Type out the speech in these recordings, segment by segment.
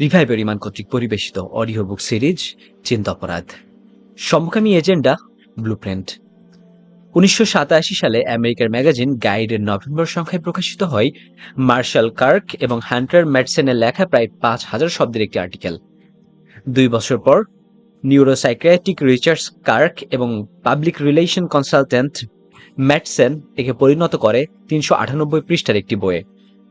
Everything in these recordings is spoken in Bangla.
রিভাইভার ইমান কর্তৃক পরিবেশিত অডিও বুক সিরিজ, চিন্তা অপরাধ। সমকামী এজেন্ডা ব্লুপ্রিন্ট। উনিশশো সাতাশি সালে আমেরিকার ম্যাগাজিন গাইডের নভেম্বর সংখ্যায় প্রকাশিত হয় মার্শাল কার্ক এবং হান্টার ম্যাটসেনের লেখা প্রায় পাঁচ হাজার শব্দের একটি আর্টিকেল। দুই বছর পর নিউরোসাইক্রিয়াটিক রিচার্ডস কার্ক এবং পাবলিক রিলেশন কনসালটেন্ট ম্যাটসেন একে পরিণত করে তিনশো আটানব্বই পৃষ্ঠার একটি বইয়ে।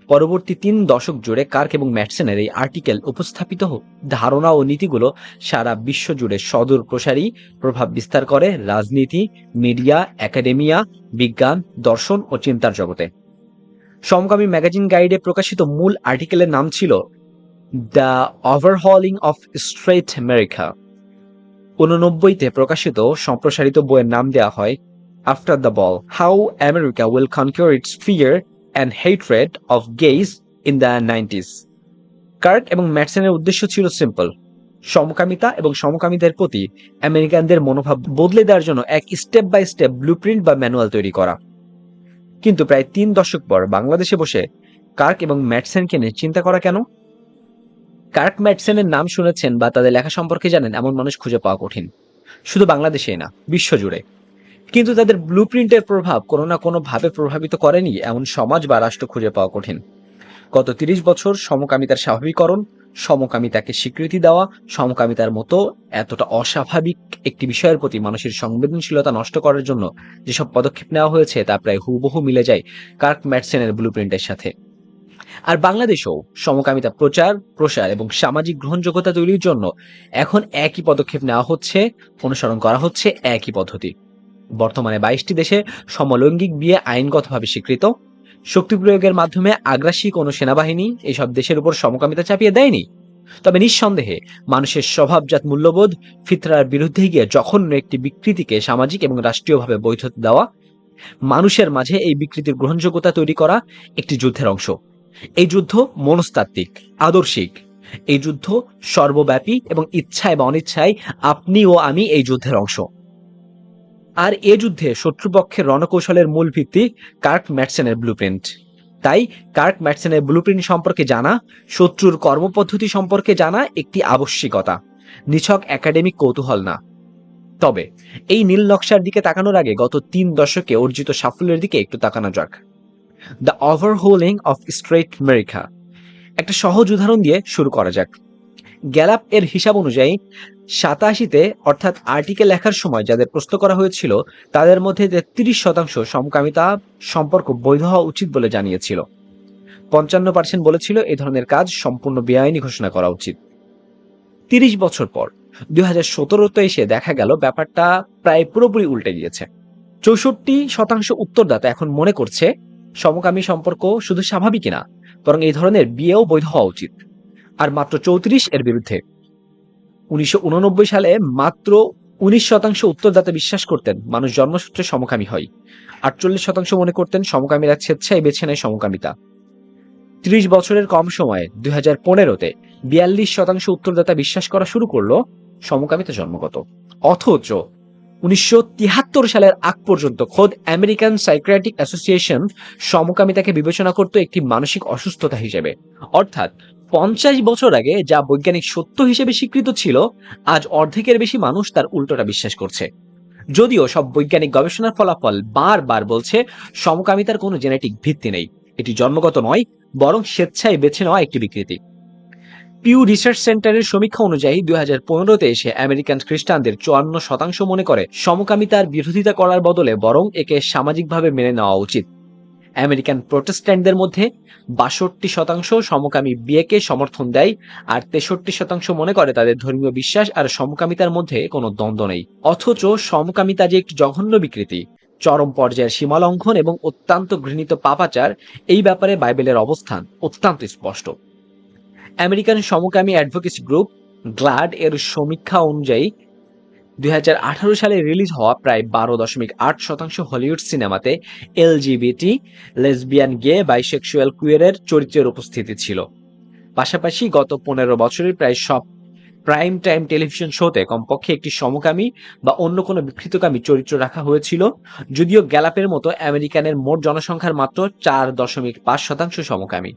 পরবর্তী তিন দশক জুড়ে কার্ক এবং ম্যাটসেনের এই আর্টিকেল উপস্থাপিত ধারণা ও নীতিগুলো সারা বিশ্ব জুড়ে সদূর প্রসারী, প্রভাব বিস্তার করে রাজনীতি, মিডিয়া, একাডেমিয়া, বিজ্ঞান, দর্শন ও চিন্তার জগতে। সমকামী ম্যাগাজিন গাইডে প্রকাশিত মূল আর্টিকেলের নাম ছিল the overhauling of straight America. উননব্বইতে প্রকাশিত সম্প্রসারিত বইয়ের নাম দেওয়া হয় after the ball, how America will conquer its fear and hatred of gays in the nineties Kirk এবং ম্যাটসনের উদ্দেশ্য ছিল সিম্পল সমকামিতা এবং সমকামীদের প্রতি আমেরিকানদের মনোভাব বদলে দেওয়ার জন্য এক স্টেপ বাই স্টেপ ব্লুপ্রিন্ট বা ম্যানুয়াল তৈরি করা। কিন্তু প্রায় তিন দশক পর বাংলাদেশে বসে কার্ক এবং ম্যাটসেনকে নিয়ে চিন্তা করা কেন? কার্ক ম্যাটসেনের নাম শুনেছেন বা তাদের লেখা সম্পর্কে জানেন এমন মানুষ খুঁজে পাওয়া কঠিন। শুধু বাংলাদেশেই না, বিশ্বজুড়ে। কিন্তু তাদের ব্লুপ্রিন্টের প্রভাব কোনো না কোনো ভাবে প্রভাবিত করেনি এমন সমাজ বা রাষ্ট্র খুঁজে পাওয়া কঠিন। গত তিরিশ বছর সমকামিতার স্বাভাবিকরণ সমকামিতাকে স্বীকৃতি দেওয়া, সমকামিতার মতো এতটা অস্বাভাবিক একটি বিষয়ের প্রতি মানুষের সংবেদনশীলতা নষ্ট করার জন্য যেসব পদক্ষেপ নেওয়া হয়েছে তা প্রায় হুবহু মিলে যায় কার্ক ম্যাটসেনের ব্লুপ্রিন্টের সাথে। আর বাংলাদেশেও সমকামিতা প্রচার, প্রসার এবং সামাজিক গ্রহণযোগ্যতা তৈরির জন্য এখন একই পদক্ষেপ নেওয়া হচ্ছে, অনুসরণ করা হচ্ছে একই পদ্ধতি। বর্তমানে বাইশটি দেশে সমলৈঙ্গিক বিয়ে আইনগতভাবে স্বীকৃত। শক্তি প্রয়োগের মাধ্যমে আগ্রাসী কোনো সেনাবাহিনী এসব দেশের উপর সমকামিতা চাপিয়ে দেয়নি। তবে নিঃসন্দেহে মানুষের স্বভাবজাত মূল্যবোধ ফিতরার বিরুদ্ধে গিয়ে জঘন্য একটি বিকৃতিকে সামাজিক এবং রাষ্ট্রীয়ভাবে বৈধতা দেওয়া, মানুষের মাঝে এই বিকৃতির গ্রহণযোগ্যতা তৈরি করা একটি যুদ্ধের অংশ। এই যুদ্ধ মনস্তাত্ত্বিক, আদর্শিক। এই যুদ্ধ সর্বব্যাপী এবং ইচ্ছায় বা অনিচ্ছায় আপনি ও আমি এই যুদ্ধের অংশ। আর এ যুদ্ধে শত্রুপক্ষের রণকৌশলের মূল ভিত্তি কার্ক ম্যাটসেনের ব্লুপ্রিন্ট তাই কার্ক ম্যাটসেনের ব্লুপ্রিন্ট সম্পর্কে জানা, শত্রুর কর্মপদ্ধতি সম্পর্কে জানা একটি আবশ্যিকতা। নিছক একাডেমিক কৌতূহল না। তবে, এই নীল নকশার দিকে তাকানোর আগে গত তিন দশকে অর্জিত সাফল্যের দিকে একটু তাকানো যাক। The overhauling of straight America একটা সহজ উদাহরণ দিয়ে শুরু করা যাক। গ্যালাপ এর হিসাব অনুযায়ী, সাতাশিতে অর্থাৎ আর্টিকেল লেখার সময় যাদের প্রশ্ন করা হয়েছিল, তাদের মধ্যে তেত্রিশ শতাংশ সমকামিতা সম্পর্ক বৈধ হওয়া উচিত বলে জানিয়েছিল। পঞ্চান্ন পার্সেন্ট বলেছিল এই ধরনের কাজ সম্পূর্ণ বেআইনি ঘোষণা করা উচিত। তিরিশ বছর পর দুই হাজার সতেরোতে এসে দেখা গেল ব্যাপারটা প্রায় পুরোপুরি উল্টে গিয়েছে। চৌষট্টি শতাংশ উত্তরদাতা এখন মনে করছে, সমকামী সম্পর্ক শুধু স্বাভাবিক না বরং এই ধরনের বিয়েও বৈধ হওয়া উচিত। আর মাত্র চৌত্রিশ এর বিরুদ্ধে। উনিশশো সালে মাত্র উনিশ শতাংশ উত্তরদাতা বিশ্বাস করতেন, মানুষ জন্মসূত্রে সমকামী হয়। আটচল্লিশ শতাংশ মনে করতেন, সমকামীরা স্বেচ্ছায় বেছে নেয় সমকামিতা। ত্রিশ বছরের কম সময়ে, দুই হাজার পনেরোতে, বিয়াল্লিশ শতাংশ উত্তরদাতা বিশ্বাস করা শুরু করল সমকামিতা জন্মগত। অথচ উনিশশো সালের আগ পর্যন্ত খোদ আমেরিকান সাইক্রিয়াটিক অ্যাসোসিয়েশন সমকামিতাকে বিবেচনা করত একটি মানসিক অসুস্থতা হিসেবে। অর্থাৎ পঞ্চাশ বছর আগে যা বৈজ্ঞানিক সত্য হিসেবে স্বীকৃত ছিল, আজ অর্ধেকের বেশি মানুষ তার উল্টোটা বিশ্বাস করছে। যদিও সব বৈজ্ঞানিক গবেষণার ফলাফল বারবার বলছে, সমকামিতার কোনো জেনেটিক ভিত্তি নেই। এটি জন্মগত নয়, বরং স্বেচ্ছায় বেছে নেওয়া একটি বিকৃতি। পিউ রিসার্চ সেন্টারের সমীক্ষা অনুযায়ী দুই হাজার পনেরোতে এসে আমেরিকান খ্রিস্টানদের চুয়ান্ন শতাংশ মনে করে, সমকামিতার বিরোধিতা করার বদলে বরং একে সামাজিকভাবে মেনে নেওয়া উচিত। আমেরিকান প্রোটেস্ট্যান্টদের মধ্যে বাষট্টি শতাংশ সমকামী বিয়েকে সমর্থন দেয়, আর তেষট্টি শতাংশ মনে করে তাদের ধর্মীয় বিশ্বাস আর সমকামিতার মধ্যে কোনো দ্বন্দ্ব নেই। অথচ সমকামিতা যে একটি জঘন্য বিকৃতি, চরম পর্যায়ের সীমালঙ্ঘন এবং অত্যন্ত ঘৃণিত পাপাচার, এই ব্যাপারে বাইবেলের অবস্থান অত্যন্ত স্পষ্ট। আমেরিকান সমকামী অ্যাডভোকেসি গ্রুপ গ্লাড এর সমীক্ষা অনুযায়ী দুই হাজার আঠারো সালে রিলিজ হওয়া প্রায় বারো দশমিক আট শতাংশ হলিউড সিনেমাতে এলজিবিটি, লেসবিয়ান, গে, বাইসেক্সুয়াল কুয়েরের চরিত্রের উপস্থিতি ছিল। পাশাপাশি গত পনেরো বছরের প্রায় সব প্রাইম টাইম টেলিভিশন শোতে কমপক্ষে একটি সমকামী বা অন্য কোনো বিকৃতকামী চরিত্র রাখা হয়েছিল, যদিও গ্যালাপের মতো আমেরিকানের মোট জনসংখ্যার মাত্র চার দশমিক পাঁচ শতাংশ সমকামী।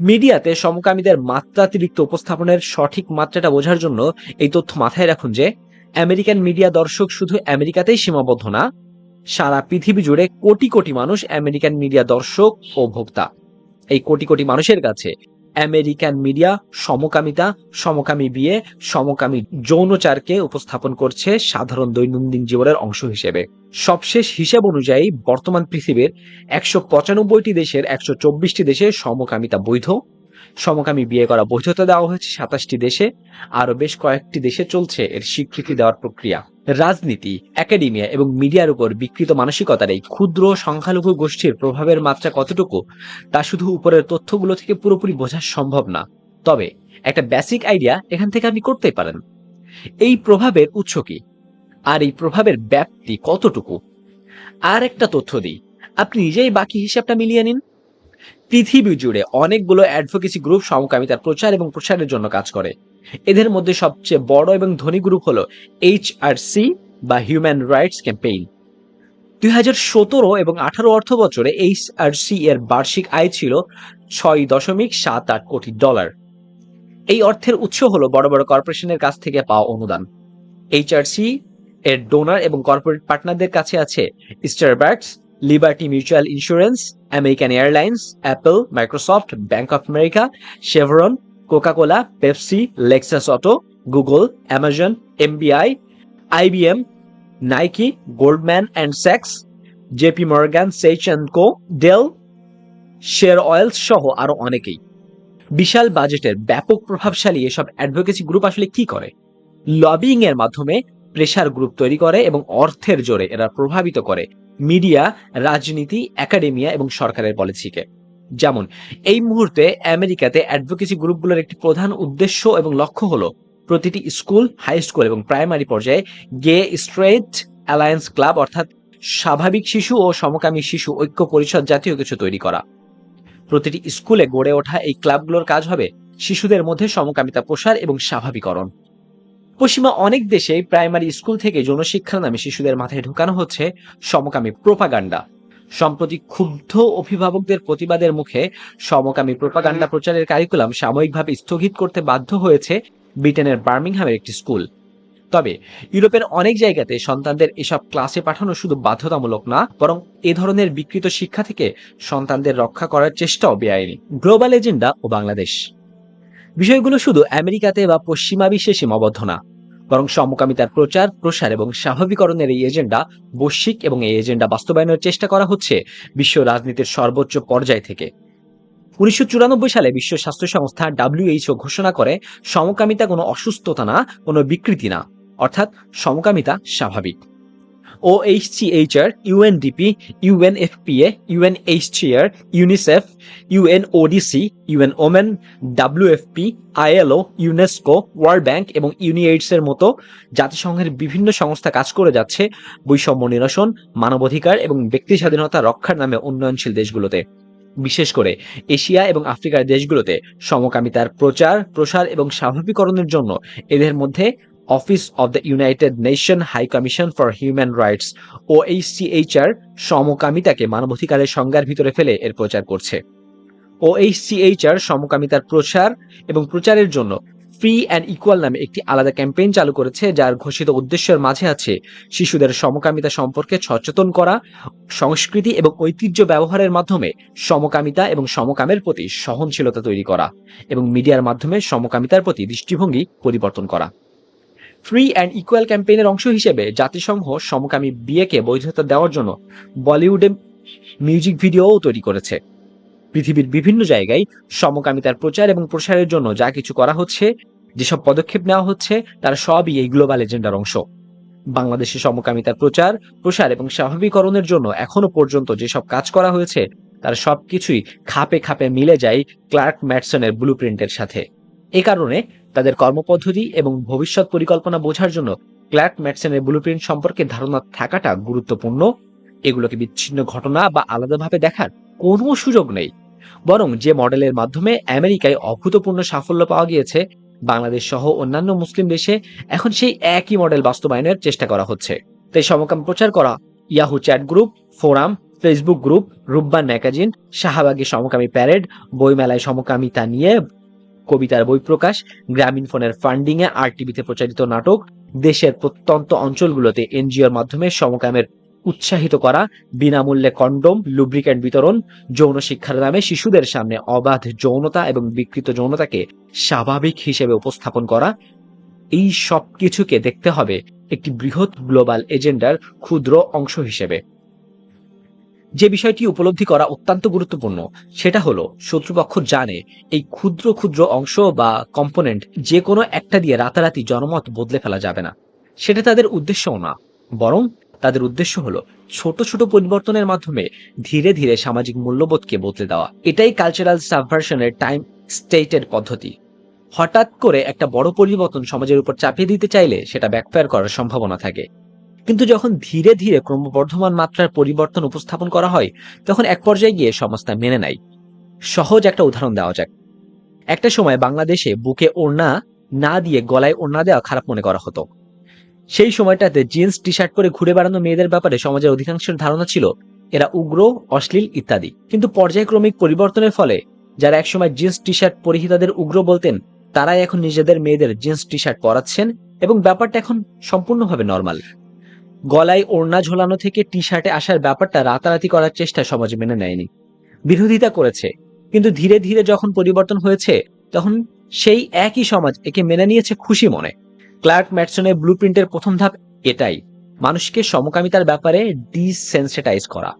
মিডিয়াতে সমকামীদের মাত্রাতিরিক্ত উপস্থাপনের সঠিক মাত্রাটা বোঝার জন্য এই তথ্য মাথায় রাখুন যে আমেরিকান মিডিয়া দর্শক শুধু আমেরিকাতেই সীমাবদ্ধ না, সারা পৃথিবী জুড়ে কোটি কোটি মানুষ আমেরিকান মিডিয়া দর্শক ও ভোক্তা। এই কোটি কোটি মানুষের কাছে আমেরিকান মিডিয়া সমকামিতা, সমকামী বিয়ে, সমকামী যৌনচারকে উপস্থাপন করছে সাধারণ দৈনন্দিন জীবনের অংশ হিসেবে। সবশেষ হিসাব অনুযায়ী বর্তমান পৃথিবীর একশো পঁচানব্বইটি দেশের একশো চব্বিশটি দেশে সমকামিতা বৈধ সমকামী বিয়ে করা বৈধতা দেওয়া হয়েছে সাতাশটি দেশে, আরও বেশ কয়েকটি দেশে চলছে এর স্বীকৃতি দেওয়ার প্রক্রিয়া। রাজনীতি, একাডেমিয়া এবং মিডিয়ার উপর বিকৃত মানসিকতার এই ক্ষুদ্র সংখ্যালঘু গোষ্ঠীর প্রভাবের মাত্রা কতটুকু, তা শুধু উপরের তথ্যগুলো থেকে পুরোপুরি বোঝা সম্ভব না। তবে, একটা বেসিক আইডিয়া এখান থেকে আপনি করতেই পারেন। এই প্রভাবের উৎস কি? আর এই প্রভাবের ব্যাপ্তি কতটুকু? আর একটা তথ্য দিই। আপনি নিজেই বাকি হিসাবটা মিলিয়ে নিন। পৃথিবী জুড়ে অনেকগুলো অ্যাডভোকেসি গ্রুপ সমকামিতার প্রচার এবং প্রসারের জন্য কাজ করে। এদের মধ্যে সবচেয়ে বড় এবং ধনী গ্রুপ হলো এইচ আর সি বা হিউম্যান রাইটস ক্যাম্পেইন দুই হাজার সতেরো এবং আঠারো অর্থ বছরে এইচ আর সি এর বার্ষিক আয় ছিল ছয় দশমিক সাত আট কোটি ডলার এই অর্থের উৎস হলো বড় বড় কর্পোরেশনের কাছ থেকে পাওয়া অনুদান। এইচআরসি এর ডোনার এবং কর্পোরেট পার্টনারদের কাছে আছে Starbucks Liberty Mutual Insurance American Airlines Apple Microsoft Bank of America Chevron Coca Cola Pepsi Lexus Auto Google Amazon MBI IBM Nike Goldman and sax JP Morgan Chase and Co Dell share oils সহ আরও অনেকেই। বিশাল বাজেটের ব্যাপক প্রভাবশালী এসব অ্যাডভোকেসি গ্রুপ আসলে কি করে? লবিং এর মাধ্যমে প্রেশার গ্রুপ তৈরি করে এবং অর্থের জোরে এরা প্রভাবিত করে। মিডিয়া, রাজনীতি, একাডেমিয়া এবং সরকারের পলিসিকে। যেমন, এই মুহূর্তে আমেরিকাতে অ্যাডভোকেসি গ্রুপগুলোর একটি প্রধান উদ্দেশ্য এবং লক্ষ্য হলো প্রতিটি স্কুল, হাই স্কুল এবং প্রাইমারি পর্যায়ে গে স্ট্রেট অ্যালায়েন্স ক্লাব অর্থাৎ স্বাভাবিক শিশু ও সমকামী শিশু ঐক্য পরিষদ জাতীয় কিছু তৈরি করা। প্রতিটি স্কুলে গড়ে ওঠা এই ক্লাবগুলোর কাজ হবে শিশুদের মধ্যে সমকামিতা প্রসার এবং স্বাভাবিকরণ। পশ্চিমা অনেক দেশে প্রাইমারি স্কুল থেকে যৌনশিক্ষার নামে শিশুদের মাথায় ঢুকানো হচ্ছে সমকামী প্রোপাগান্ডা। সম্প্রতি ক্ষুব্ধ অভিভাবকদের প্রতিবাদের মুখে সমকামী প্রোপাগান্ডা প্রচারের কারিকুলাম সাময়িকভাবে স্থগিত করতে বাধ্য হয়েছে ব্রিটেনের বার্মিংহামের একটি স্কুল। তবে ইউরোপের অনেক জায়গাতে সন্তানদের এসব ক্লাসে পাঠানো শুধু বাধ্যতামূলক না বরং এ ধরনের বিকৃত শিক্ষা থেকে সন্তানদের রক্ষা করার চেষ্টাও বেআইনি। গ্লোবাল এজেন্ডা ও বাংলাদেশ। বিষয়গুলো শুধু আমেরিকাতে বা পশ্চিমা বিশ্বে সীমাবদ্ধ না, বরং সমকামিতার প্রচার, প্রসার এবং স্বাভাবিকরণের এই এজেন্ডা, বৈশ্বিক এবং এই এজেন্ডা বাস্তবায়নের চেষ্টা করা হচ্ছে বিশ্ব রাজনীতির সর্বোচ্চ পর্যায় থেকে। উনিশশো চুরানব্বই সালে বিশ্ব স্বাস্থ্য সংস্থা ডাব্লিউএইচও ঘোষণা করে, সমকামিতা কোনো অসুস্থতা না, কোনো বিকৃতি না। অর্থাৎ সমকামিতা স্বাভাবিক। OHCHR UNDP UNFPA UNHCR UNICEF UNODC UN Women WFP ILO UNESCO World Bank এবং ইউনিএইডস এর মতো জাতিসংঘের বিভিন্ন সংস্থা কাজ করে যাচ্ছে বৈষম্য নিরসন, মানবাধিকার এবং ব্যক্তি স্বাধীনতা রক্ষার নামে উন্নয়নশীল দেশগুলোতে। বিশেষ করে এশিয়া এবং আফ্রিকার দেশগুলোতে সমকামিতার প্রচার, প্রসার এবং স্বাভাবিকরণের জন্য এদের মধ্যে office of the United Nation High Commission for Human Rights ও এইচসিএইচআর সমকামিতাকে মানবাধিকারের সংজ্ঞার ভিতরে ফেলে এর প্রচার করছে। ও এইচসিএইচআর সমকামিতার প্রসার এবং প্রচারের জন্য ফ্রি অ্যান্ড ইকুয়াল নামে একটি আলাদা ক্যাম্পেইন চালু করেছে, যার ঘোষিত উদ্দেশ্যের মাঝে আছে শিশুদের সমকামিতা সম্পর্কে সচেতন করা, সংস্কৃতি এবং ঐতিহ্য ব্যবহারের মাধ্যমে সমকামিতা এবং সমকামের প্রতি সহনশীলতা তৈরি করা এবং মিডিয়ার মাধ্যমে সমকামিতার প্রতি দৃষ্টিভঙ্গি পরিবর্তন করা। ফ্রি অ্যান্ড ইকুয়াল ক্যাম্পেইনের অংশ হিসেবে জাতিসংঘ সমকামী বিয়েকে বৈধতা দেওয়ার জন্য বলিউডে মিউজিক ভিডিওও তৈরি করেছে। পৃথিবীর বিভিন্ন জায়গায় সমকামিতার প্রচার এবং প্রসারের জন্য যা কিছু করা হচ্ছে, যেসব পদক্ষেপ নেওয়া হচ্ছে, তার সবই এই গ্লোবাল এজেন্ডার অংশ। বাংলাদেশে সমকামিতার প্রচার, প্রসার এবং স্বাভাবিকরণের জন্য এখনও পর্যন্ত যেসব কাজ করা হয়েছে, তার সবকিছুই খাপে খাপে মিলে যায় ক্লার্ক ম্যাটসনের ব্লু প্রিন্টের সাথে। এ কারণে তাদের কর্মপদ্ধতি এবং ভবিষ্যৎ পরিকল্পনা বোঝার জন্য ক্লার্ক ম্যাটসেনের ব্লুপ্রিন্ট সম্পর্কে ধারণা থাকাটা গুরুত্বপূর্ণ। এগুলোকে বিচ্ছিন্ন ঘটনা বা আলাদাভাবে দেখার কোনো সুযোগ নেই। বরং যে মডেলের মাধ্যমে আমেরিকায় অভূতপূর্ণ সাফল্য পাওয়া গিয়েছে, বাংলাদেশ সহ অন্যান্য মুসলিম দেশে এখন সেই একই মডেল বাস্তবায়নের চেষ্টা করা হচ্ছে। তাই সমকাম প্রচার করা Yahoo chat group forum Facebook group Roopbaan magazine শাহবাগে সমকামী প্যারেড বইমেলায় সমকামিতা নিয়ে কবিতার বই প্রকাশ গ্রামীণ ফোনের ফান্ডিং এ আর টিভিতে প্রচারিত নাটক, দেশের প্রত্যন্ত অঞ্চলগুলোতে এনজিওর মাধ্যমে সমকামের উৎসাহিত করা, বিনামূল্যে কন্ডোম, লুব্রিক্যান্ট বিতরণ, যৌন শিক্ষার নামে শিশুদের সামনে অবাধ যৌনতা এবং বিকৃত যৌনতাকে স্বাভাবিক হিসেবে উপস্থাপন করা, এই সব কিছুকে দেখতে হবে একটি বৃহৎ গ্লোবাল এজেন্ডার ক্ষুদ্র অংশ হিসেবে। যে বিষয়টি উপলব্ধি করা অত্যন্ত গুরুত্বপূর্ণ, সেটা হলো শত্রুপক্ষ জানে এই ক্ষুদ্র ক্ষুদ্র অংশ বা কম্পোনেন্ট যে কোনো একটা দিয়ে রাতারাতি জনমত বদলে ফেলা যাবে না। সেটা তাদের উদ্দেশ্যও না, বরং তাদের উদ্দেশ্য হলো ছোট ছোট পরিবর্তনের মাধ্যমে ধীরে ধীরে সামাজিক মূল্যবোধকে বদলে দেওয়া। এটাই কালচারাল সাবভার্সনের টাইম স্টেটেড পদ্ধতি। হঠাৎ করে একটা বড় পরিবর্তন সমাজের উপর চাপিয়ে দিতে চাইলে সেটা ব্যাকফায়ার করার সম্ভাবনা থাকে। কিন্তু যখন ধীরে ধীরে ক্রমবর্ধমান মাত্রার পরিবর্তন উপস্থাপন করা হয়, তখন এক পর্যায়ে গিয়ে তা মেনে নেয়। সহজ একটা উদাহরণ দেওয়া যাক। একটা সময় বাংলাদেশে বুকে ওড়না না দিয়ে গলায় ওড়না দেওয়া খারাপ মনে করা হতো। সেই সময়টাতে জিন্স টি শার্ট পরে ঘুরে বেড়ানো মেয়েদের ব্যাপারে সমাজের অধিকাংশের ধারণা ছিল, এরা উগ্র, অশ্লীল ইত্যাদি। কিন্তু পর্যায়ক্রমিক পরিবর্তনের ফলে যারা একসময় জিন্স টি শার্ট পরিহিতাদের উগ্র বলতেন, তারাই এখন নিজেদের মেয়েদের জিন্স টি শার্ট পরাচ্ছেন এবং ব্যাপারটা এখন সম্পূর্ণভাবে নর্মাল। গলায় ওড়না ঝোলানো থেকে টি শার্টে আসার ব্যাপারটা রাতারাতি করার চেষ্টা সমাজ মেনে নেয়নি। বিরোধিতা করেছে, কিন্তু ধীরে ধীরে যখন পরিবর্তন হয়েছে, তখন সেই একই সমাজ একে মেনে নিয়েছে খুশি মনে। ক্লার্ক ম্যাটসনের ব্লু প্রিন্টের প্রথম ধাপ এটাই, মানুষকে সমকামিতার ব্যাপারে ডিসেন্সিটাইজ করা।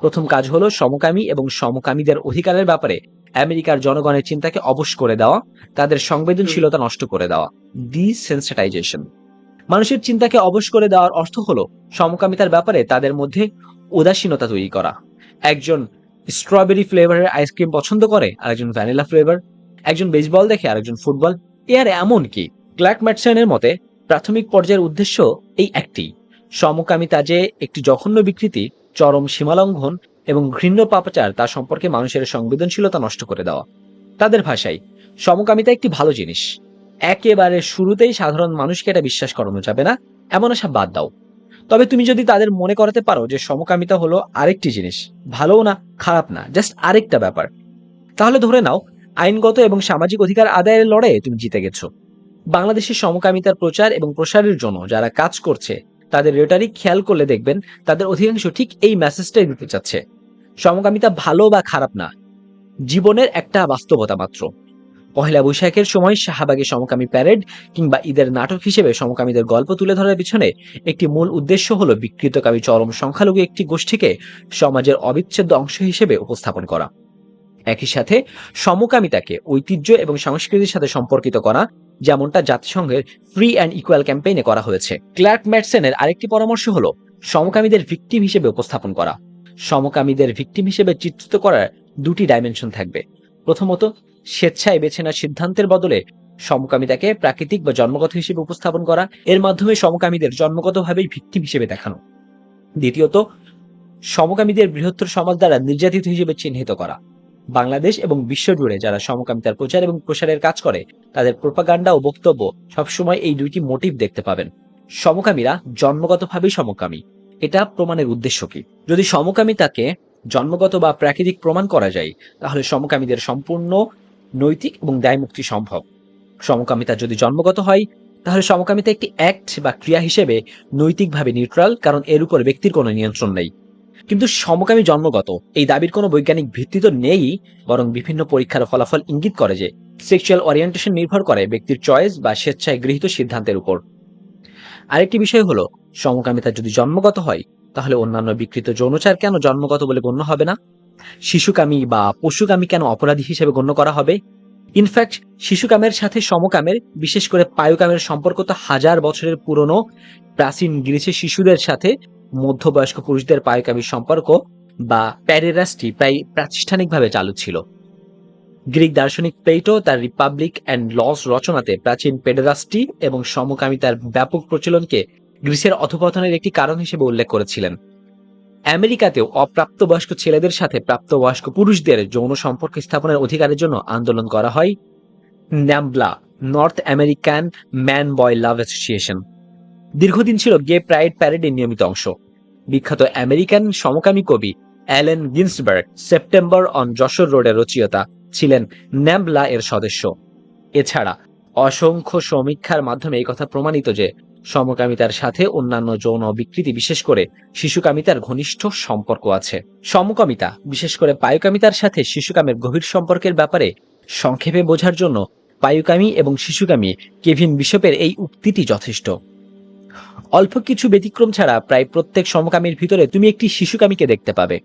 প্রথম কাজ হলো সমকামী এবং সমকামীদের অধিকারের ব্যাপারে আমেরিকার জনগণের চিন্তাকে অবশ করে দেওয়া, তাদের সংবেদনশীলতা নষ্ট করে দেওয়া। ডিসেন্সিটাইজেশন। মানুষের চিন্তাকে অবশ করে দেওয়ার অর্থ হলো সমকামিতার ব্যাপারে তাদের মধ্যে উদাসীনতা তৈরি করা। একজন স্ট্রবেরি ফ্লেভারের আইসক্রিম পছন্দ করে, আরেকজন ভ্যানিলা ফ্লেভার একজন বেসবল দেখে, আরেকজন ফুটবল এ আর এমন কি? ক্লার্ক ম্যাটসনের মতে, প্রাথমিক পর্যায়ের উদ্দেশ্য এই একটি। সমকামিতা যে একটি জঘন্য বিকৃতি, চরম সীমালঙ্ঘন এবং ঘৃণ্য পাপাচার তা সম্পর্কে মানুষের সংবেদনশীলতা নষ্ট করে দেওয়া। তাদের ভাষায়, সমকামিতা একটি ভালো জিনিস। একেবারে শুরুতেই সাধারণ মানুষকে এটা বিশ্বাস করানো যাবে না, এমন আশা বাদ দাও। তবে তুমি যদি তাদের মনে করাতে পারো যে সমকামিতা হলো আরেকটি জিনিস, ভালোও না, খারাপ না জাস্ট আরেকটা ব্যাপার। তাহলে ধরে নাও, আইনগত এবং সামাজিক অধিকার আদায়ের লড়াইয়ে তুমি জিতে গেছো। বাংলাদেশের সমকামিতার প্রচার এবং প্রসারের জন্য যারা কাজ করছে, তাদের রেটারিক খেয়াল করলে দেখবেন তাদের অধিকাংশ ঠিক এই মেসেজটাই দিতে চাচ্ছে। সমকামিতা ভালো বা খারাপ না, জীবনের একটা বাস্তবতা মাত্র। পহেলা বৈশাখের সময় শাহবাগে সমকামী প্যারেড কিংবা ঈদের নাটক হিসেবে সমকামীদের গল্প তুলে ধরার পিছনে একটি মূল উদ্দেশ্য হলো বিকৃতকামী চরম সংখ্যালঘু একটি গোষ্ঠীকে সমাজের অবিচ্ছেদ্য অংশ হিসেবে উপস্থাপন করা। একই সাথে সমকামিতাকে ঐতিহ্য এবং সংস্কৃতির সাথে সম্পর্কিত করা, যেমনটা জাতিসংঘের ফ্রি অ্যান্ড ইকুয়াল ক্যাম্পেইনে করা হয়েছে। ক্লার্ক ম্যাটসেনের আরেকটি পরামর্শ হলো সমকামীদের ভিকটিম হিসেবে উপস্থাপন করা। সমকামীদের ভিকটিম হিসেবে চিত্রিত করার দুটি ডাইমেনশন থাকবে। প্রথমত স্বেচ্ছায় বেছে নেওয়ার সিদ্ধান্তের বদলে সমকামিতাকে প্রাকৃতিক বা জন্মগত হিসেবে উপস্থাপন করা, এর মাধ্যমে সমকামীদের জন্মগতভাবেই ভিকটিম হিসেবে দেখানো। দ্বিতীয়ত, সমকামীদের বৃহত্তর সমাজ দ্বারা নির্যাতিত হিসেবে চিহ্নিত করা। বাংলাদেশ এবং বিশ্বজুড়ে যারা সমকামিতার প্রচার এবং প্রসারের কাজ করে, তাদের প্রোপাগান্ডা ও বক্তব্য সবসময় এই দুইটি মোটিভ দেখতে পাবেন। সমকামীরা জন্মগতভাবেই সমকামী। এটা প্রমাণের উদ্দেশ্য কি? যদি সমকামিতাকে জন্মগত বা প্রাকৃতিক প্রমাণ করা যায়, তাহলে সমকামীদের সম্পূর্ণ নৈতিক এবং দায়মুক্তি সম্ভব। সমকামিতা যদি জন্মগত হয়, তাহলে সমকামিতা একটি অ্যাক্ট বা ক্রিয়া হিসেবে নৈতিকভাবে নিউট্রাল কারণ এর উপর ব্যক্তির কোনো নিয়ন্ত্রণ নেই। কিন্তু সমকামী জন্মগত, এই দাবির কোনো বৈজ্ঞানিক ভিত্তি তো নেই, বরং বিভিন্ন পরীক্ষার ফলাফল ইঙ্গিত করে যে সেক্সুয়াল ওরিয়েন্টেশন নির্ভর করে ব্যক্তির চয়েস বা স্বেচ্ছায় গৃহীত সিদ্ধান্তের উপর। আরেকটি বিষয় হলো, সমকামিতা যদি জন্মগত হয়, তাহলে অন্যান্য বিকৃত যৌনচার কেন জন্মগত বলে গণ্য হবে না? শিশুকামী বা পশুকামী কেন অপরাধী হিসেবে গণ্য করা হবে? ইনফ্যাক্ট শিশুকামের সাথে সমকামের, বিশেষ করে পায়ুকামের সম্পর্ক তো হাজার বছরের পুরনো। প্রাচীন গ্রিসের শিশুদের সাথে মধ্যবয়স্ক পুরুষদের পায়ুকামীর সম্পর্ক বা প্যারেরাসটি প্রায় প্রাতিষ্ঠানিকভাবে চালু ছিল। গ্রিক দার্শনিক প্লেটো তার রিপাবলিক অ্যান্ড লস রচনাতে প্রাচীন পেডেরাস্টি এবং সমকামিতার ব্যাপক প্রচলনকে গ্রিসের অধপতনের একটি কারণ হিসেবে উল্লেখ করেছিলেন। আমেরিকাতেও অপ্রাপ্তবয়স্ক ছেলেদের সাথে প্রাপ্তবয়স্ক পুরুষদের যৌন সম্পর্ক স্থাপনের অধিকারের জন্য আন্দোলন করা হয়। NAMBLA, North American Man Boy Love Association. দীর্ঘদিন ছিল গে প্রাইড প্যারেডের নিয়মিত অংশ। বিখ্যাত আমেরিকান সমকামী কবি Allen Ginsberg September on Jessore রোডের রচয়িতা ছিলেন ন্যাম্বলা এর সদস্য। এছাড়া অসংখ্য সমীক্ষার মাধ্যমে এই কথা প্রমাণিত যে সমকামিতার সাথে অন্যান্য যৌন বিকৃতি, বিশেষ করে শিশুকামিতার ঘনিষ্ঠ সম্পর্ক আছে। সমকামিতা, বিশেষ করে পায়ুকামিতার সাথে শিশুকামের গভীর সম্পর্কের ব্যাপারে সংক্ষেপে বোঝার জন্য পায়ুকামী এবং শিশুকামী কেভিন বিশপের এই উক্তিটি যথেষ্ট। অল্প কিছু ব্যতিক্রম ছাড়া প্রায় প্রত্যেক সমকামীর ভিতরে তুমি একটি শিশুকামীকে দেখতে পাবে।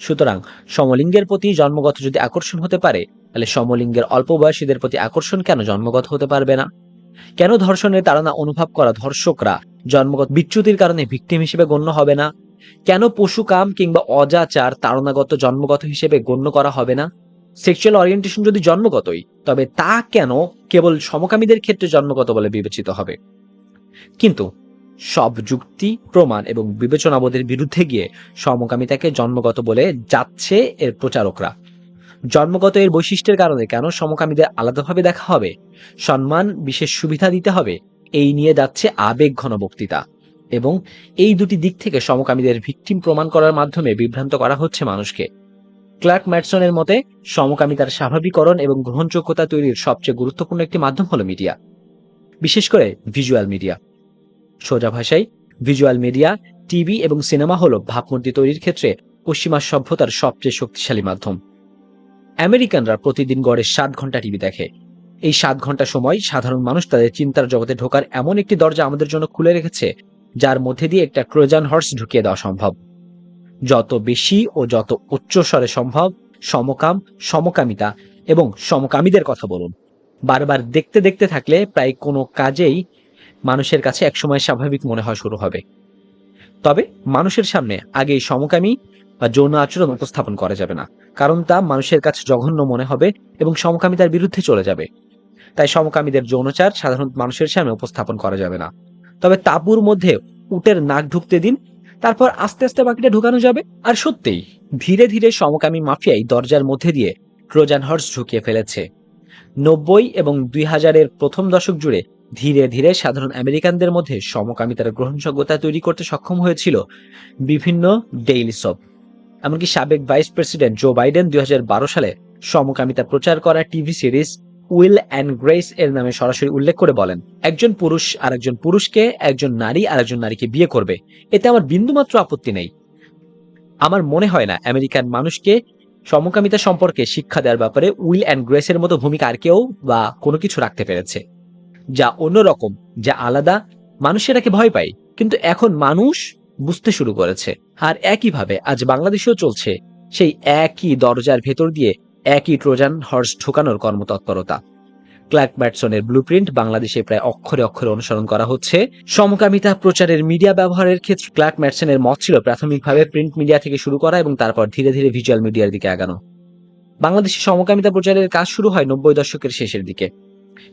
সুতরাং সমলিঙ্গের প্রতি জন্মগত যদি আকর্ষণ হতে পারে, তাহলে সমলিঙ্গের অল্প বয়সীদের প্রতি আকর্ষণ কেন জন্মগত হতে পারবে না? কেন ধর্ষণের তাড়না অনুভব করা ধর্ষকরা? জন্মগত বিচ্যুতির কারণে ভিকটিম হিসেবে গণ্য হবে না? কেন পশুকাম কিংবা অজাচার তাড়নাগত জন্মগত হিসেবে গণ্য করা হবে না? সেক্সুয়াল অরিয়েন্টেশন যদি জন্মগতই, তবে তা কেন কেবল সমকামীদের ক্ষেত্রে জন্মগত বলে বিবেচিত হবে? কিন্তু সব যুক্তি, প্রমাণ এবং বিবেচনাবোধের বিরুদ্ধে গিয়ে সমকামিতাকে জন্মগত বলে যাচ্ছে এর প্রচারকরা। জন্মগত এর বৈশিষ্ট্যের কারণে কেন সমকামীদের আলাদাভাবে দেখা হবে? সম্মান, বিশেষ সুবিধা দিতে হবে, এই নিয়ে যাচ্ছে আবেগ ঘন বক্তৃতা। এবং এই দুটি দিক থেকে সমকামীদের ভিকটিম প্রমাণ করার মাধ্যমে বিভ্রান্ত করা হচ্ছে মানুষকে। ক্লার্ক ম্যাটসনের মতে, সমকামিতার স্বাভাবিকরণ এবং গ্রহণযোগ্যতা তৈরির সবচেয়ে গুরুত্বপূর্ণ একটি মাধ্যম হলো মিডিয়া। বিশেষ করে ভিজুয়াল মিডিয়া। সোজা ভাষায়, ভিজুয়াল মিডিয়া, টিভি এবং সিনেমা হলো ভাবমূর্তি তৈরির ক্ষেত্রে পশ্চিমা সভ্যতার সবচেয়ে শক্তিশালী মাধ্যম। আমেরিকানরা প্রতিদিন গড়ে সাত ঘণ্টা টিভি দেখে। এই সাত ঘণ্টা সময় সাধারণ মানুষ তাদের চিন্তার জগতে ঢোকার এমন একটি দরজা আমাদের জন্য খুলে রেখেছে, যার মধ্যে দিয়ে একটা ক্রোজান হর্স ঢুকিয়ে দেওয়া সম্ভব। যত বেশি ও যত উচ্চ স্বরে সম্ভব, সমকাম, সমকামিতা এবং সমকামীদের কথা বলুন। বারবার দেখতে দেখতে থাকলে প্রায় কোনো কাজেই মানুষের কাছে একসময় স্বাভাবিক মনে হয় শুরু হবে। তবে মানুষের সামনে আগে সমকামী বা যৌন আচরণ উপস্থাপন করা যাবে না, কারণ তা মানুষের কাছে জঘন্য মনে হবে এবং সমকামিতার বিরুদ্ধে চলে যাবে। তাই সমকামীদের যৌনচার সাধারণ মানুষের সামনে উপস্থাপন করা যাবে না। তবে তাঁবুর মধ্যে উটের নাক ঢুকতে দিন, তারপর আস্তে আস্তে বাকিটা ঢুকানো যাবে। আর সত্যিই, ধীরে ধীরে সমকামী মাফিয়াই দরজার মধ্যে দিয়ে ট্রোজান হর্স ঢুকিয়ে ফেলেছে। নব্বই এবং দুই হাজারের প্রথম দশক জুড়ে ধীরে ধীরে সাধারণ আমেরিকানদের মধ্যে সমকামিতার গ্রহণযোগ্যতা তৈরি করতে সক্ষম হয়েছিল বিভিন্ন ডেইলি সব এমনকি সাবেক ভাইস প্রেসিডেন্ট জো বাইডেন দু হাজার বারো সালে সমকামিতা প্রচার করা TV series Will and Grace এর নামে সরাসরি উল্লেখ করে বলেন, একজন পুরুষ আর একজন পুরুষকে, একজন নারী আর একজন নারীকে বিয়ে করবে। এতে আমার বিন্দুমাত্র আপত্তি নেই। আমার মনে হয় না আমেরিকান মানুষকে সমকামিতা সম্পর্কে শিক্ষা দেওয়ার ব্যাপারে উইল অ্যান্ড গ্রেসের মতো ভূমিকা আর কেউ বা কোনো কিছু রাখতে পেরেছে। যা অন্যরকম, যা আলাদা মানুষ এটাকে ভয় পায়। কিন্তু এখন মানুষ বুঝতে শুরু করেছে। আর একইভাবে আজ বাংলাদেশেও চলছে সেই একই দরজার ভেতর দিয়ে একই ট্রোজান হর্স ঢোকানোর কর্মতৎপরতা। ক্লার্ক ব্যাটসনের ব্লুপ্রিন্ট বাংলাদেশে প্রায় অক্ষরে অক্ষরে অনুসরণ করা হচ্ছে। সমকামিতা প্রচারের মিডিয়া ব্যবহারের ক্ষেত্রে ক্লার্ক ম্যাটসনের মত ছিল প্রাথমিকভাবে প্রিন্ট মিডিয়া থেকে শুরু করা এবং তারপর ধীরে ধীরে ভিজুয়াল মিডিয়ার দিকে আগানো। বাংলাদেশে সমকামিতা প্রচারের কাজ শুরু হয় নব্বই দশকের শেষের দিকে।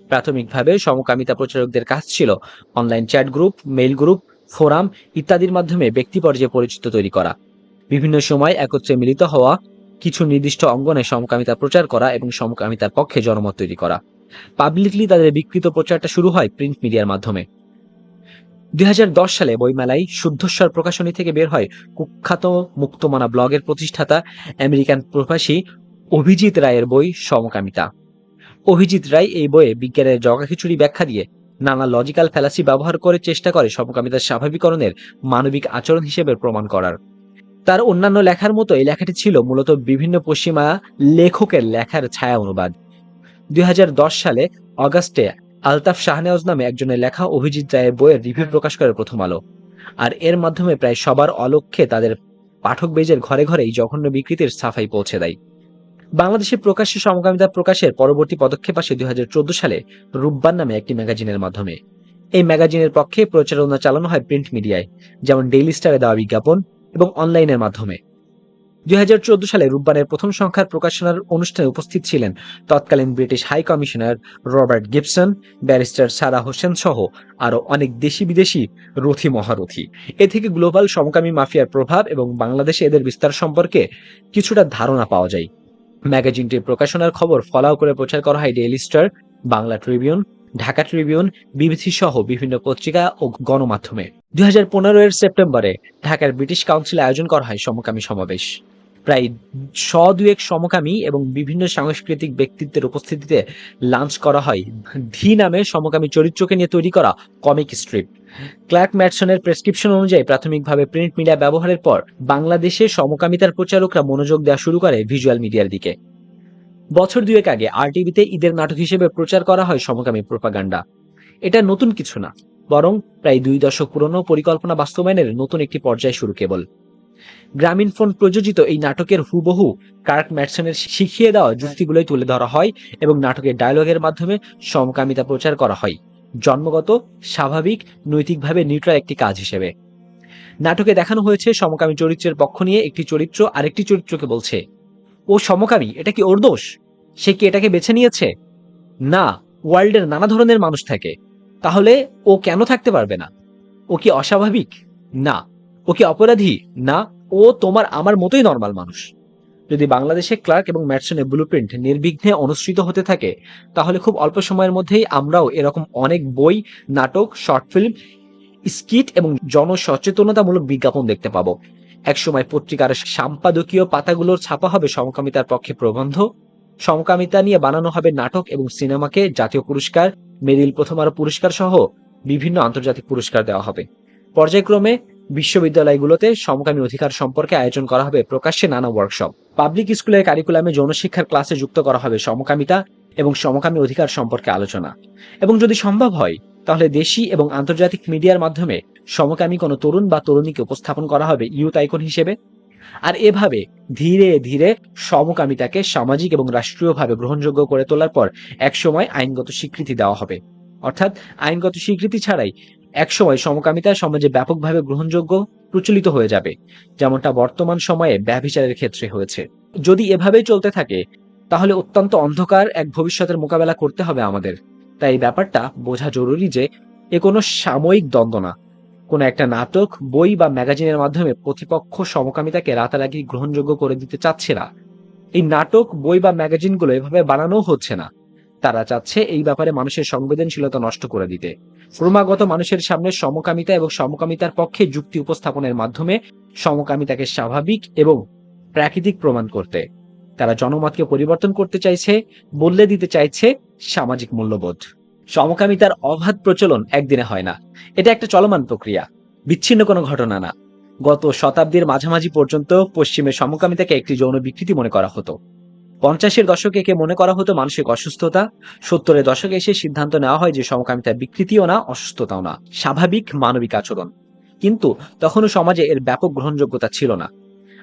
প্রাথমিকভাবে সমকামিতা প্রচারকদের কাজ ছিল online chat group, mail group forum ইত্যাদির মাধ্যমে ব্যক্তি পর্যায়ে পরিচিত তৈরি করা। বিভিন্ন সময় একত্রে মিলিত হওয়া, কিছু নির্দিষ্ট অঙ্গনে সমকামিতা প্রচার করা এবং সমকামিতার পক্ষে জনমত তৈরি করা। পাবলিকলি তাদের বিকৃত প্রচারটা শুরু হয় প্রিন্ট মিডিয়ার মাধ্যমে। দু হাজার দশ সালে বইমেলায় শুদ্ধস্বর প্রকাশনী থেকে বের হয় কুখ্যাত মুক্তমানা ব্লগের প্রতিষ্ঠাতা আমেরিকান প্রবাসী অভিজিৎ রায়ের বই সমকামিতা। অভিজিৎ রায় এই বইয়ে বিজ্ঞানের জগাখিচুড়ি ব্যাখ্যা দিয়ে নানা লজিক্যাল ফ্যালাসি ব্যবহার করে চেষ্টা করে সমকামিতার স্বাভাবিকরণের মানবিক আচরণ হিসেবে প্রমাণ করার। তার অন্যান্য লেখার মতো এই লেখাটি ছিল মূলত বিভিন্ন পশ্চিমা লেখকের লেখার ছায়া অনুবাদ। দুই হাজার দশ সালে অগাস্টে আলতাফ শাহনেওয়াজ নামে একজনের লেখা অভিজিৎ রায়ের বইয়ের রিভিউ প্রকাশ করে প্রথম আলো। আর এর মাধ্যমে প্রায় সবার অলক্ষ্যে তাদের পাঠক বেজের ঘরে ঘরেই জঘন্য বিকৃতির সাফাই পৌঁছে দেয়। বাংলাদেশে প্রকাশ্যে সমকামিতা প্রকাশের পরবর্তী পদক্ষেপ আসে দুই হাজার চোদ্দ সালে রূপবান নামে একটি ম্যাগাজিনের মাধ্যমে। এই ম্যাগাজিনের পক্ষে প্রচারণা চালানো হয় প্রিন্ট মিডিয়ায়, যেমন ডেইলি স্টারে দেওয়া বিজ্ঞাপন এবং অনলাইনের মাধ্যমে। দুই হাজার চোদ্দ সালে রূপবানের প্রথম সংখ্যার প্রকাশনার অনুষ্ঠানে উপস্থিত ছিলেন তৎকালীন British High Commissioner Robert Gibson, barrister Sara Hossain সহ আরও অনেক দেশি বিদেশি রথী মহারথী। এ থেকে গ্লোবাল সমকামী মাফিয়ার প্রভাব এবং বাংলাদেশে এদের বিস্তার সম্পর্কে কিছুটা ধারণা পাওয়া যায়। ম্যাগাজিনটির প্রকাশনার খবর ফলাও করে প্রচার করা হয় Daily Star, Bangla Tribune, Dhaka Tribune, BBC সহ বিভিন্ন পত্রিকা ও গণমাধ্যমে। দুই হাজার পনেরো এর সেপ্টেম্বরে ঢাকার ব্রিটিশ কাউন্সিল আয়োজন করা হয় সমকামী সমাবেশ। প্রায় শ দুয়েক সমকামী এবং বিভিন্ন সাংস্কৃতিক ব্যক্তিত্বের উপস্থিতিতে লাঞ্চ করা হয় ধি নামে সমকামী চরিত্রকে নিয়ে তৈরি করা কমিক স্ট্রিপ ক্লার্ক ম্যাটসনের প্রেসক্রিপশন অনুযায়ী প্রাথমিকভাবে প্রিন্ট মিডিয়া ব্যবহারের পর বাংলাদেশে সমকামিতার প্রচারকরা মনোযোগ দেওয়া শুরু করে ভিজুয়াল মিডিয়ার দিকে। বছর দুয়েক আগে আরটিভিতে ঈদের নাটক হিসেবে প্রচার করা হয় সমকামী প্রোপাগান্ডা এটা নতুন কিছু না, বরং প্রায় দুই দশক পুরনো পরিকল্পনা বাস্তবায়নের নতুন একটি পর্যায় শুরু কেবল। গ্রামীণ ফোন প্রযোজিত এই নাটকের হুবহু কার্ক ম্যাটসনের শিখিয়ে দেওয়া যুক্তিগুলোই তুলে ধরা হয় এবং নাটকের ডায়লগের মাধ্যমে সমকামিতা প্রচার করা হয়। জন্মগত, স্বাভাবিক, নৈতিকভাবে নিউট্রাল একটি কাজ হিসেবে। নাটকে দেখানো হয়েছে সমকামী চরিত্রের পক্ষ নিয়ে একটি চরিত্র আরেকটি চরিত্রকে বলছে। ও সমকামী, এটা কি ওর দোষ? সে কি এটাকে বেছে নিয়েছে? না, ওয়ার্ল্ডের নানা ধরনের মানুষ থাকে। তাহলে ও কেন থাকতে পারবে না? ও কি অস্বাভাবিক? না। ও কি অপরাধী? না, ও তোমার, আমার মতোই নর্মাল মানুষ। যদি বাংলাদেশে ক্লার্ক এবং ম্যাটসনের ব্লুপ্রিন্ট নির্বিঘ্নে অনুসৃত হতে থাকে, তাহলে খুব অল্প সময়ের মধ্যেই আমরাও এরকম অনেক বই, নাটক শর্ট ফিল্ম স্কিট এবং জনসচেতনতামূলক বিজ্ঞাপন দেখতে পাবো। একসময় পত্রিকার সম্পাদকীয় পাতাগুলোর ছাপা হবে সমকামিতার পক্ষে প্রবন্ধ। সমকামিতা নিয়ে বানানো হবে নাটক এবং সিনেমাকে জাতীয় পুরস্কার, মেরিল প্রথম আরও পুরস্কার সহ বিভিন্ন আন্তর্জাতিক পুরস্কার দেওয়া হবে। পর্যায়ক্রমে বিশ্ববিদ্যালয়গুলোতে সমকামী অধিকার সম্পর্কে আয়োজন করা হবে প্রকাশ্যে নানা ওয়ার্কশপ পাবলিক স্কুলের কারিকুলামে যৌনশিক্ষার ক্লাসে যুক্ত করা হবে সমকামিতা এবং সমকামী অধিকার সম্পর্কে আলোচনা। এবং যদি সম্ভব হয়, তাহলে দেশি এবং আন্তর্জাতিক মিডিয়ার মাধ্যমে সমকামী কোনো তরুণ বা তরুণীকে উপস্থাপন করা হবে ইউথ আইকন হিসেবে। আর এভাবে ধীরে ধীরে সমকামিতাকে সামাজিক এবং রাষ্ট্রীয়ভাবে গ্রহণযোগ্য করে তোলার পর একসময় আইনগত স্বীকৃতি দেওয়া হবে। অর্থাৎ আইনগত স্বীকৃতি ছাড়াই একসময় সমকামিতা সমাজে ব্যাপকভাবে গ্রহণযোগ্য প্রচলিত হয়ে যাবে, যেমনটা বর্তমান সময়ে ব্যভিচারের ক্ষেত্রে হয়েছে। যদি এভাবেই চলতে থাকে, তাহলে অত্যন্ত অন্ধকার এক ভবিষ্যতের মোকাবেলা করতে হবে আমাদের। তাই ব্যাপারটা বোঝা জরুরি যে, এ কোনো সাময়িক দ্বন্দ্ব না। কোনো একটা নাটক, বই বা ম্যাগাজিনের মাধ্যমে প্রতিপক্ষ সমকামিতাকে রাতারাতি গ্রহণযোগ্য করে দিতে চাচ্ছে না। এই নাটক, বই বা ম্যাগাজিনগুলো এভাবে বানানো হচ্ছে না। তারা চাচ্ছে এই ব্যাপারে মানুষের সংবেদনশীলতা নষ্ট করে দিতে। ক্রমাগত মানুষের সামনে সমকামিতা এবং সমকামিতার পক্ষে যুক্তি উপস্থাপনের মাধ্যমে সমকামিতাকে স্বাভাবিক এবং প্রাকৃতিক প্রমাণ করতে। তারা জনমতকে পরিবর্তন করতে চাইছে, বদলে দিতে চাইছে সামাজিক মূল্যবোধ। সমকামিতার অবাধ প্রচলন একদিনে হয় না। এটা একটা চলমান প্রক্রিয়া, বিচ্ছিন্ন কোনো ঘটনা না। গত শতাব্দীর মাঝামাঝি পর্যন্ত পশ্চিমে সমকামিতাকে একটি যৌন বিকৃতি মনে করা হতো। পঞ্চাশের দশকে একে মনে করা হতো মানসিক অসুস্থতা, সত্তরের দশকে এসে সিদ্ধান্ত নেওয়া হয় যে সমকামিতা বিকৃতিও না, অসুস্থতাও না, স্বাভাবিক মানবিক আচরণ। কিন্তু তখনও সমাজে এর ব্যাপক গ্রহণযোগ্যতা ছিল না।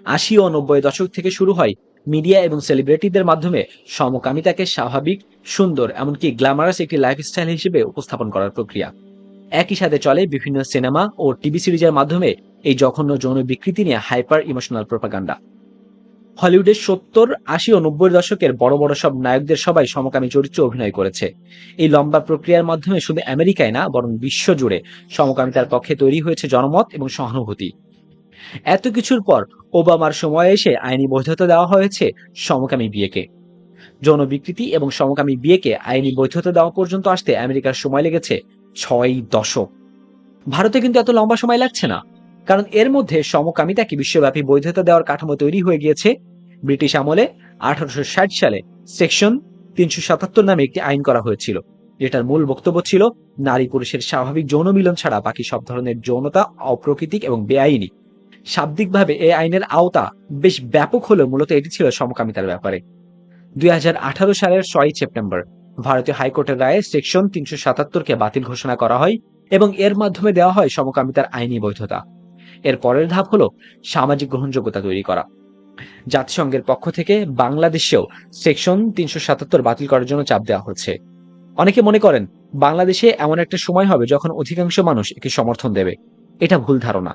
আশি ও নব্বই দশক থেকে শুরু হয় মিডিয়া এবং সেলিব্রিটিদের মাধ্যমে সমকামিতাকে স্বাভাবিক, সুন্দর, এমনকি গ্ল্যামারাস একটি লাইফস্টাইল হিসেবে উপস্থাপন করার প্রক্রিয়া। একই সাথে চলে বিভিন্ন সিনেমা ও টিভি সিরিজের মাধ্যমে এই জঘন্য যৌন বিকৃতি নিয়ে হাইপার ইমোশনাল প্রোপাগান্ডা। হলিউডের সত্তর, আশি ও নব্বই দশকের বড় বড় সব নায়কদের সবাই সমকামী চরিত্রে অভিনয় করেছে। এই লম্বা প্রক্রিয়ার মাধ্যমে শুধু আমেরিকায় না, বরং বিশ্ব জুড়ে সমকামিতার পক্ষে তৈরি হয়েছে জনমত এবং সহানুভূতি। এত কিছুর পর ওবামার সময়ে এসে আইনি বৈধতা দেওয়া হয়েছে সমকামী বিয়েকে। যৌন বিকৃতি এবং সমকামী বিয়েকে আইনি বৈধতা দেওয়া পর্যন্ত আসতে আমেরিকার সময় লেগেছে ছয় দশক। ভারতে কিন্তু এত লম্বা সময় লাগছে না, কারণ এর মধ্যে সমকামিতাকে বিশ্বব্যাপী বৈধতা দেওয়ার কাঠামো তৈরি হয়ে গিয়েছে ব্রিটিশ আমলে আঠারোশো ষাট সালে সেকশন তিনশো সাতাত্তর নামে একটি আইন করা হয়েছিল, যেটার মূল বক্তব্য ছিল, নারী পুরুষের স্বাভাবিক যৌন মিলন ছাড়া বাকি সব ধরনের যৌনতা অপ্রকৃতিক এবং বেআইনি। শাব্দিকভাবে এই আইনের আওতা বেশ ব্যাপক হলেও মূলত এটি ছিল সমকামিতার ব্যাপারে। দুই হাজার আঠারো সালের ছয় সেপ্টেম্বর, ভারতীয় হাইকোর্টের রায়ে সেকশন তিনশো সাতাত্তরকে বাতিল ঘোষণা করা হয় এবং এর মাধ্যমে দেওয়া হয় সমকামিতার আইনি বৈধতা। এর পরের ধাপ হল সামাজিক গ্রহণযোগ্যতা তৈরি করা। জাতিসংঘের পক্ষ থেকে বাংলাদেশেও সেকশন তিনশো সাতাত্তর বাতিল করার জন্য চাপ দেওয়া হচ্ছে। অনেকে মনে করেন, বাংলাদেশে এমন একটা সময় হবে যখন অধিকাংশ মানুষ একে সমর্থন দেবে। এটা ভুল ধারণা।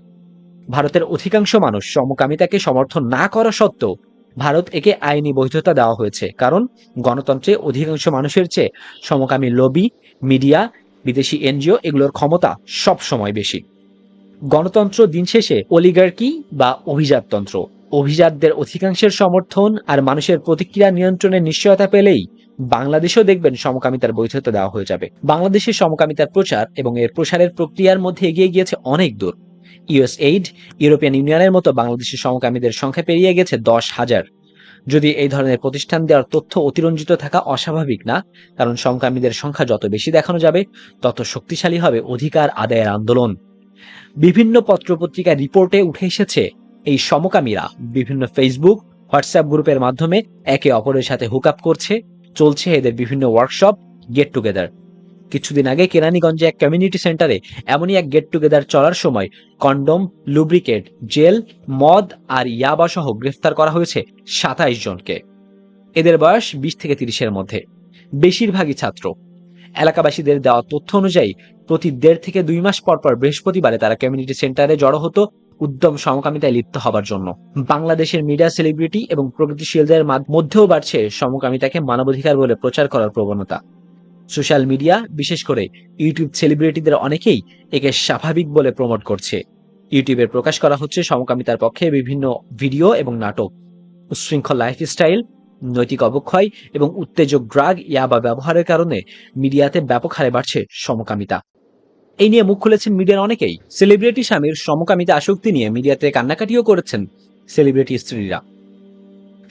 ভারতের অধিকাংশ মানুষ সমকামিতাকে সমর্থন না করা সত্ত্বেও ভারত একে আইনি বৈধতা দেওয়া হয়েছে, কারণ গণতন্ত্রে অধিকাংশ মানুষের চেয়ে সমকামী লবি, মিডিয়া, বিদেশি এনজিও এগুলোর ক্ষমতা সব সময় বেশি। গণতন্ত্র দিন শেষে অলিগার্কি বা অভিজাততন্ত্র। অভিজাতদের অধিকাংশের সমর্থন আর মানুষের প্রতিক্রিয়া নিয়ন্ত্রণের নিশ্চয়তা পেলেই বাংলাদেশেও দেখবেন সমকামিতার বৈধতা দেওয়া হয়ে যাবে। বাংলাদেশের সমকামিতার প্রচার এবং এর প্রসারের প্রক্রিয়ার মধ্যে এগিয়ে গিয়েছে অনেক দূর। ইউএস এইড ইউরোপিয়ান ইউনিয়নের মতো বাংলাদেশের সমকামীদের সংখ্যা পেরিয়ে গেছে দশ হাজার। যদি এই ধরনের প্রতিষ্ঠান দেওয়ার তথ্য অতিরঞ্জিত থাকা অস্বাভাবিক না, কারণ সমকামীদের সংখ্যা যত বেশি দেখানো যাবে, তত শক্তিশালী হবে অধিকার আদায়ের আন্দোলন। বিভিন্ন পত্রপত্রিকার রিপোর্টে উঠে এসেছে এই সমকামীরা বিভিন্ন ফেসবুক হোয়াটসঅ্যাপ গ্রুপের মাধ্যমে একে অপরের সাথে হুক আপ করছে, চলছে এদের বিভিন্ন ওয়ার্কশপ গেট টুগেদার কিছুদিন আগে কেরানীগঞ্জে এক কমিউনিটি সেন্টারে এমনই এক গেট টুগেদার চলার সময় কন্ডম লুব্রিকেট জেল মদ আর ইয়াবা সহ গ্রেফতার করা হয়েছে সাতাইশ জনকে। এদের বয়স বিশ থেকে তিরিশের মধ্যে। বেশিরভাগই ছাত্র। এলাকাবাসীদের দেওয়া তথ্য অনুযায়ী প্রতি দেড় থেকে দুই মাস পর পর বৃহস্পতিবারে তারা কমিউনিটি সেন্টারে জড়ো হতো উদ্যম সমকামিতায় লিপ্ত হবার জন্য। বাংলাদেশের মিডিয়া সেলিব্রিটি এবং প্রগতিশীলদের মাধ- মধ্যেও বাড়ছে সমকামিতাকে মানবাধিকার বলে প্রচার করার প্রবণতা। সোশ্যাল মিডিয়া বিশেষ করে ইউটিউব সেলিব্রিটিদের অনেকেই একে স্বাভাবিক বলে প্রমোট করছে। ইউটিউবে প্রকাশ করা হচ্ছে সমকামিতার পক্ষে বিভিন্ন ভিডিও এবং নাটক। উচ্ছৃঙ্খল লাইফস্টাইল নৈতিক অবক্ষয় এবং উত্তেজক ড্রাগ ইয়াবা ব্যবহারের কারণে মিডিয়াতে ব্যাপক হারে বাড়ছে সমকামিতা। এই নিয়ে মুখ খুলেছেন মিডিয়ার অনেকেই। সেলিব্রিটি স্বামীর সমকামিতা আসক্তি নিয়ে মিডিয়াতে কান্নাকাটিও করেছেন সেলিব্রিটি স্ত্রীরা।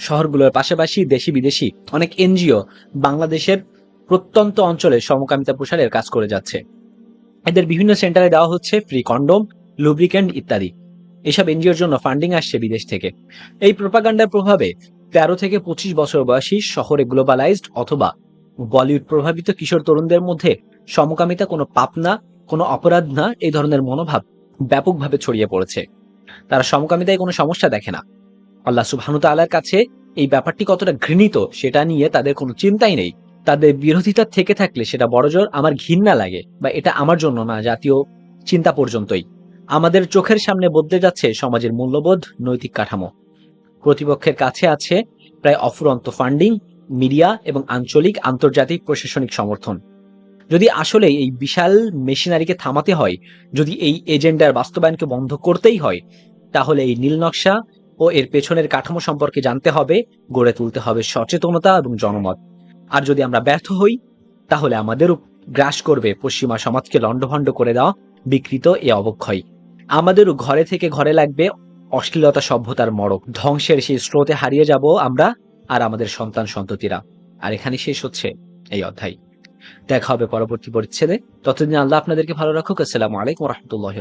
শহরগুলোর পাশাপাশি দেশি বিদেশি অনেক এনজিও বাংলাদেশের প্রত্যন্ত অঞ্চলে সমকামিতা প্রসারের কাজ করে যাচ্ছে। এদের বিভিন্ন সেন্টারে দেওয়া হচ্ছে ফ্রি কন্ডোম লুব্রিক্যান্ট ইত্যাদি। এসব এনজিওর জন্য ফান্ডিং আসছে বিদেশ থেকে। এই প্রোপাগান্ডার প্রভাবে তেরো থেকে পঁচিশ বছর বয়সী শহরে গ্লোবালাইজড অথবা বলিউড প্রভাবিত কিশোর তরুণদের মধ্যে সমকামিতা কোনো পাপ না কোনো অপরাধ না এই ধরনের মনোভাব ব্যাপকভাবে ছড়িয়ে পড়েছে। তারা সমকামিতায় কোনো সমস্যা দেখে না। আল্লাহ সুবহানু তাআলার কাছে এই ব্যাপারটি কতটা ঘৃণিত সেটা নিয়ে তাদের কোনো চিন্তাই নেই। তাদের বিরোধিতা থেকে থাকলে সেটা বড়জোর আমার ঘৃণা লাগে বা এটা আমার জন্য না, জাতীয় চিন্তা পর্যন্তই। আমাদের চোখের সামনে বদলে যাচ্ছে সমাজের মূল্যবোধ, নৈতিক কাঠামো। প্রতিপক্ষের কাছে আছে প্রায় অফুরন্ত ফান্ডিং, মিডিয়া এবং আঞ্চলিক আন্তর্জাতিক প্রশাসনিক সমর্থন। যদি আসলে এই বিশাল মেশিনারিকে থামাতে হয়, যদি এই এজেন্ডার বাস্তবায়নকে বন্ধ করতেই হয়, তাহলে এই নীল নকশা ও এর পেছনের কাঠামো সম্পর্কে জানতে হবে, গড়ে তুলতে হবে সচেতনতা এবং জনমত। আর যদি আমরা ব্যর্থ হই, তাহলে আমাদেরও গ্রাস করবে পশ্চিমা সমাজকে লণ্ডভণ্ড করে দেওয়া বিকৃত এ অবক্ষয়। আমাদেরও ঘরে থেকে ঘরে লাগবে অশ্লীলতা সভ্যতার মড়ক ধ্বংসের সেই স্রোতে হারিয়ে যাব আমরা আর আমাদের সন্তান সন্ততিরা। আর এখানে শেষ হচ্ছে এই অধ্যায়। দেখা হবে পরবর্তী পরিচ্ছেদে ততদিন আল্লাহ আপনাদেরকে ভালো রাখুক। আসসালামু আলাইকুম রহমতুল্লাহ